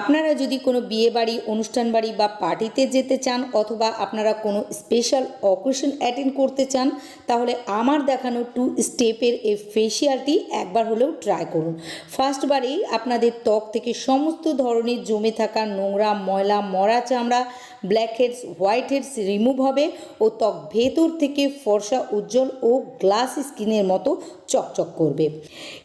আপনারা যদি কোনো বিয়ে বাড়ি, অনুষ্ঠান বাড়ি বা পার্টিতে যেতে চান অথবা আপনারা কোনো স্পেশাল অকেশন অ্যাটেন্ড করতে চান, তাহলে আমার দেখানো টু স্টেপের এই ফেসিয়ালটি একবার হলেও ট্রাই করুন। ফার্স্টবারেই আপনাদের ত্বক থেকে সমস্ত ধরনের জমে থাকা নোংরা, ময়লা, মরা চামড়া black heads white heads remove হবে ও ত্বক ভেতর থেকে ফর্সা, উজ্জ্বল ও গ্লাস স্কিনের মতো চকচক করবে।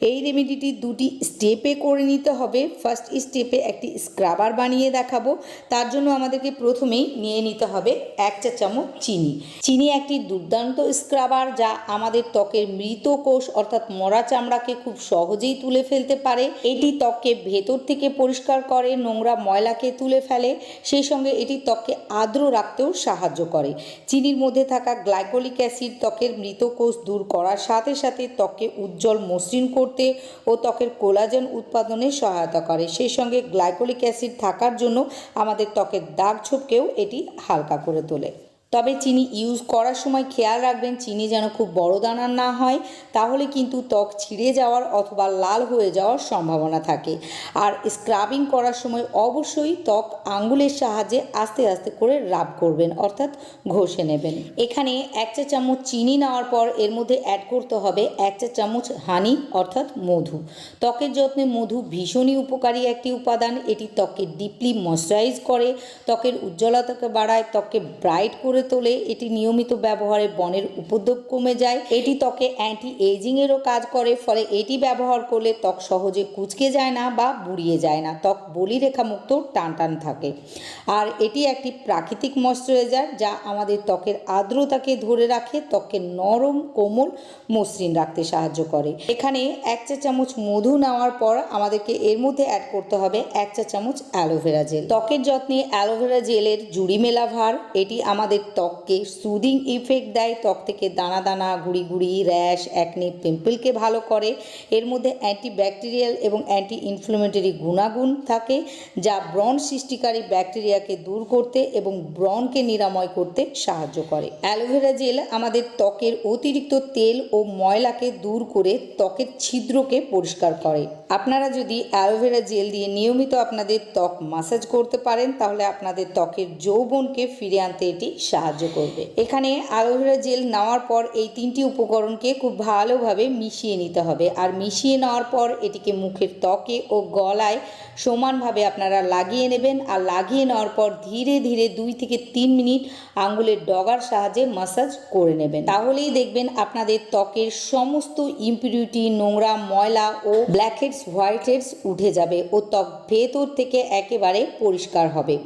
এই রেমেডিটি দুটি স্টেপে করে নিতে হবে। ফার্স্ট স্টেপে একটি স্ক্রাবার বানিয়ে দেখাবো। তার জন্য আমাদেরকে প্রথমেই নিয়ে নিতে হবে এক চা চামচ চিনি। চিনি একটি দুর্দান্ত স্ক্রাবার যা আমাদের ত্বকের মৃত কোষ অর্থাৎ মরা চামড়াকে খুব সহজেই তুলে ফেলতে পারে। এটি ত্বককে ভেতর থেকে পরিষ্কার করে, নোংরা ময়লাকে তুলে ফেলে। সেই সঙ্গে এটি ত্বককে আর্দ্র রাখতেও সাহায্য করে। চিনির মধ্যে থাকা গ্লাইকোলিক অ্যাসিড ত্বকের মৃত কোষ দূর করার সাথে সাথে ত্বককে উজ্জ্বল মসৃণ করতে ও ত্বকের কোলাজেন উৎপাদনে সহায়তা করে। সেই সঙ্গে গ্লাইকোলিক অ্যাসিড থাকার জন্য আমাদের ত্বকের দাগ ছোপকেও এটি হালকা করে তোলে। তবে চিনি ইউজ করার সময় খেয়াল রাখবেন, চিনি যেন খুব বড় দানার না হয়, তাহলে কিন্তু ত্বক ছিঁড়ে যাওয়ার অথবা লাল হয়ে যাওয়ার সম্ভাবনা থাকে। আর স্ক্রাবিং করার সময় অবশ্যই ত্বক আঙ্গুলের সাহায্যে আস্তে আস্তে করে রাব করবেন, অর্থাৎ ঘষে নেবেন। এখানে এক চা চামচ চিনি নেওয়ার পর এর মধ্যে অ্যাড করতে হবে এক চা চামচ হানি অর্থাৎ মধু। ত্বকের যত্নে মধু ভীষণই উপকারী একটি উপাদান। এটি ত্বককে ডিপলি ময়শ্চারাইজ করে, ত্বকের উজ্জ্বলতাকে বাড়ায়, ত্বককে ব্রাইট করে তোলে, এটি নিয়মিত ব্যবহারে বনের উপদ্রব কমে যায়। এটি ত্বকে অ্যান্টি এজিংয়েরও কাজ করে, ফলে এটি ব্যবহার করলে ত্বক সহজে কুচকে যায় না বা বুড়িয়ে যায় না। ত্বক বলিরেখা মুক্ত টান টান থাকে। আর এটি একটি প্রাকৃতিক ময়শ্চারাইজার, যা আমাদের ত্বকের আর্দ্রতাকে ধরে রাখে, ত্বককে নরম, কোমল, মসৃণ রাখতে সাহায্য করে। এখানে এক চা চামচ মধু নেওয়ার পর আমাদেরকে এর মধ্যে অ্যাড করতে হবে এক চা চামচ অ্যালোভেরা জেল ত্বকের যত্নে অ্যালোভেরা জেলের জুড়ি মেলা ভার, এটি আমাদের ত্বককে সুদিং ইফেক্ট দেয়। ত্বক থেকে দানা দানা, গুড়ি গুড়ি র্যাশ অ্যাকনি পিম্পলকে ভালো করে। এর মধ্যে অ্যান্টি ব্যাকটেরিয়াল এবং অ্যান্টি ইনফ্লামেটরি গুণাগুণ থাকে, যা ব্রণ সৃষ্টিকারী ব্যাকটেরিয়াকে দূর করতে এবং ব্রণকে নিরাময় করতে সাহায্য করে। অ্যালোভেরা জেল আমাদের ত্বকের অতিরিক্ত তেল ও ময়লাকে দূর করে ত্বকের ছিদ্রকে পরিষ্কার করে। আপনারা যদি অ্যালোভেরা জেল দিয়ে নিয়মিত আপনাদের ত্বক মাসাজ করতে পারেন, তাহলে আপনাদের ত্বকের যৌবনকে ফিরে আনতে এটি সাহায্য করবে। এখানে অ্যালোভেরা জেল নেওয়ার পর এই তিনটি উপকরণকে খুব ভালোভাবে মিশিয়ে নিতে হবে। আর মিশিয়ে নেওয়ার পর এটিকে মুখের ত্বকে ও গলায় সমানভাবে আপনারা লাগিয়ে নেবেন। আর লাগিয়ে নেওয়ার পর ধীরে ধীরে দুই থেকে তিন মিনিট আঙ্গুলের ডগার সাহায্যে মাসাজ করে নেবেন। তাহলেই দেখবেন আপনাদের ত্বকের সমস্ত ইম্পিউরিটি নোংরা ময়লা ও ব্ল্যাক হেডস হোয়াইট হেডস উঠে যাবে ও ত্বক ভেতর থেকে একেবারে পরিষ্কার হবে।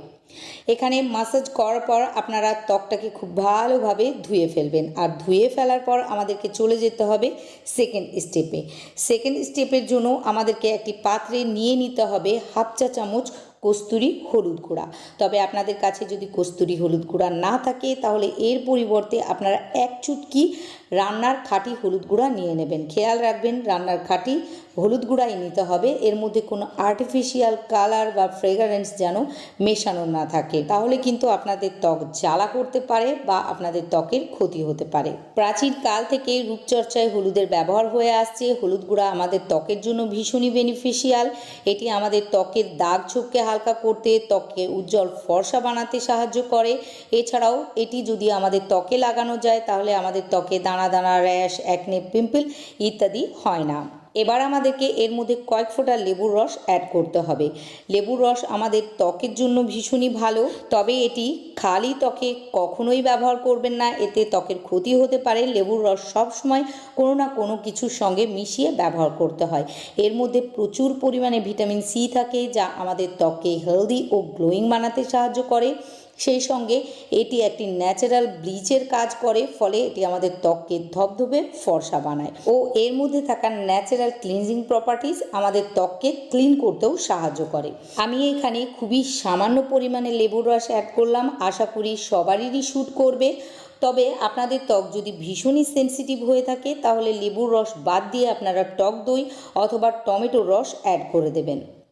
এখানে মাসাজ করার পর আপনারা ত্বকটাকে খুব ভালোভাবে ধুয়ে ফেলবেন। আর ধুয়ে ফেলার পর আমাদেরকে চলে যেতে হবে সেকেন্ড স্টেপে সেকেন্ড স্টেপের জন্য আমাদেরকে একটি পাত্রে নিয়ে নিতে হবে হাফ চা চামচ কস্তুরি হলুদ গুঁড়া। তবে আপনাদের কাছে যদি কস্তুরি হলুদ গুঁড়া না থাকে, তাহলে এর পরিবর্তে আপনারা এক চুটকি রান্নার খাঁটি হলুদ গুঁড়া নিয়ে নেবেন। খেয়াল রাখবেন, রান্নার খাঁটি হলুদ গুঁড়াই নিতে হবে। এর মধ্যে কোনো আর্টিফিশিয়াল কালার বা ফ্রেগারেন্স যেন মেশানো না থাকে। তাহলে কিন্তু আপনাদের ত্বক জ্বালা করতে পারে বা আপনাদের ত্বকের ক্ষতি হতে পারে। প্রাচীন কাল থেকে রূপচর্চায় হলুদের ব্যবহার হয়ে আসছে। হলুদ গুঁড়া আমাদের ত্বকের জন্য ভীষণই বেনিফিশিয়াল এটি আমাদের ত্বকের দাগ ছোপকে হালকা করতে ত্বকে উজ্জ্বল ফর্সা বানাতে সাহায্য করে। এছাড়াও এটি যদি আমাদের ত্বকে লাগানো যায়, তাহলে আমাদের ত্বকে দানা দানা, র্যাশ অ্যাকনে পিম্পল ইত্যাদি হয় না। এবার আমাদেরকে এর মধ্যে কয়েক ফোঁটা লেবুর রস অ্যাড করতে হবে। লেবুর রস আমাদের ত্বকের জন্য ভীষণই ভালো, তবে এটি খালি ত্বকে কখনোই ব্যবহার করবেন না, এতে ত্বকের ক্ষতি হতে পারে। লেবুর রস সব সময় কোনো না কোনো কিছুর সঙ্গে মিশিয়ে ব্যবহার করতে হয়। এর মধ্যে প্রচুর পরিমাণে ভিটামিন সি থাকে, যা আমাদের ত্বককে হেলদি ও গ্লোয়িং বানাতে সাহায্য করে। সেই সঙ্গে এটি একটি ন্যাচারাল ব্লিচের কাজ করে, ফলে এটি আমাদের ত্বককে ধবধবে, ফর্সা বানায়। ও এর মধ্যে থাকা ন্যাচারাল ক্লিনজিং প্রপার্টিস আমাদের ত্বককে ক্লিন করতেও সাহায্য করে। আমি এখানে খুবই সামান্য পরিমাণে লেবুর রস অ্যাড করলাম। আশা করি সবারই শ্যুট করবে। তবে আপনাদের ত্বক যদি ভীষণই সেনসিটিভ হয়ে থাকে, তাহলে লেবুর রস বাদ দিয়ে আপনারা টক দই অথবা টমেটোর রস অ্যাড করে দেবেন।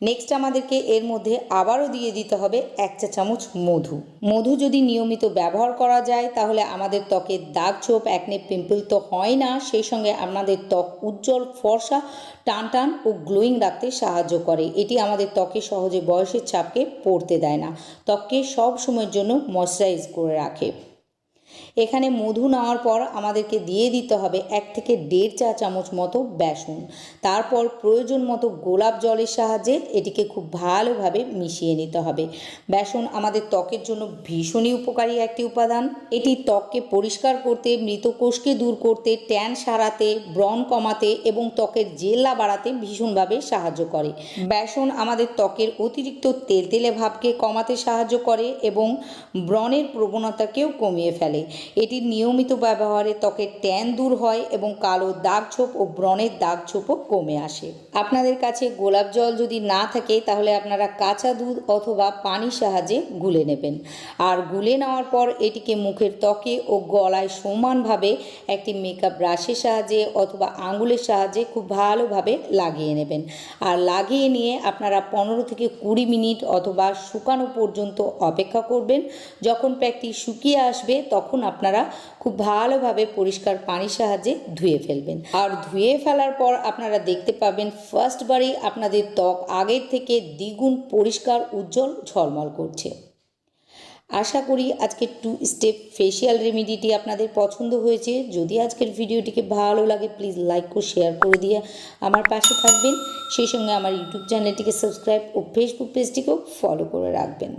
নেক্সট আমাদেরকে এর মধ্যে আবারও দিয়ে দিতে হবে এক চা চামচ মধু। মধু যদি নিয়মিত ব্যবহার করা যায়, তাহলে আমাদের ত্বকের দাগ ছোপ একনে পিম্পল তো হয় না। সেই সঙ্গে আমাদের ত্বক উজ্জ্বল, ফর্সা টান টান ও গ্লোয়িং রাখতে সাহায্য করে। এটি আমাদের ত্বকে সহজে বয়সের ছাপকে পড়তে দেয় না। ত্বককে সব সময়ের জন্য ময়শ্চারাইজ করে রাখে। এখানে মধু নেওয়ার পর আমাদেরকে দিয়ে দিতে হবে এক থেকে দেড় চা চামচ মতো বেসন। তারপর প্রয়োজন মতো গোলাপ জলের সাহায্যে এটিকে খুব ভালোভাবে মিশিয়ে নিতে হবে। বেসন আমাদের ত্বকের জন্য ভীষণই উপকারী একটি উপাদান। এটি ত্বককে পরিষ্কার করতে, মৃত কোষকে দূর করতে, ট্যান সারাতে, ব্রণ কমাতে এবং ত্বকের জেল্লা বাড়াতে ভীষণভাবে সাহায্য করে। বেসন আমাদের ত্বকের অতিরিক্ত তেলতেলে ভাবকে কমাতে সাহায্য করে এবং ব্রণের প্রবণতাকেও কমিয়ে ফেলে। এটির নিয়মিত ব্যবহারে ত্বকের ট্যান দূর হয় এবং কালো দাগ ছোপ ও ব্রণের দাগ ছোপও কমে আসে। আপনাদের কাছে গোলাপ জল যদি না থাকে, তাহলে আপনারা কাঁচা দুধ অথবা পানির সাহায্যে গুলে নেবেন। আর গুলে নেওয়ার পর এটিকে মুখের ত্বকে ও গলায় সমানভাবে একটি মেকআপ ব্রাশের সাহায্যে অথবা আঙুলের সাহায্যে খুব ভালোভাবে লাগিয়ে নেবেন। আর লাগিয়ে নিয়ে আপনারা পনেরো থেকে কুড়ি মিনিট অথবা শুকানো পর্যন্ত অপেক্ষা করবেন। যখন প্যাকটি শুকিয়ে আসবে, তখন আপনারা খুব ভালোভাবে পরিষ্কার পানির সাহায্যে ধুয়ে ফেলবেন। আর ধুয়ে ফেলার পর আপনারা দেখতে পাবেন ফার্স্টবারেই আপনাদের ত্বক আগের থেকে দ্বিগুণ পরিষ্কার, উজ্জ্বল, ঝলমল করছে। আশা করি আজকের টু স্টেপ ফেশিয়াল রেমেডিটি আপনাদের পছন্দ হয়েছে। যদি আজকের ভিডিওটিকে ভালো লাগে প্লিজ লাইক ও শেয়ার করে দিয়ে আমার পাশে থাকবেন। সেই সঙ্গে আমার ইউটিউব চ্যানেলটিকে সাবস্ক্রাইব ও ফেসবুক পেজটিকেও ফলো করে রাখবেন।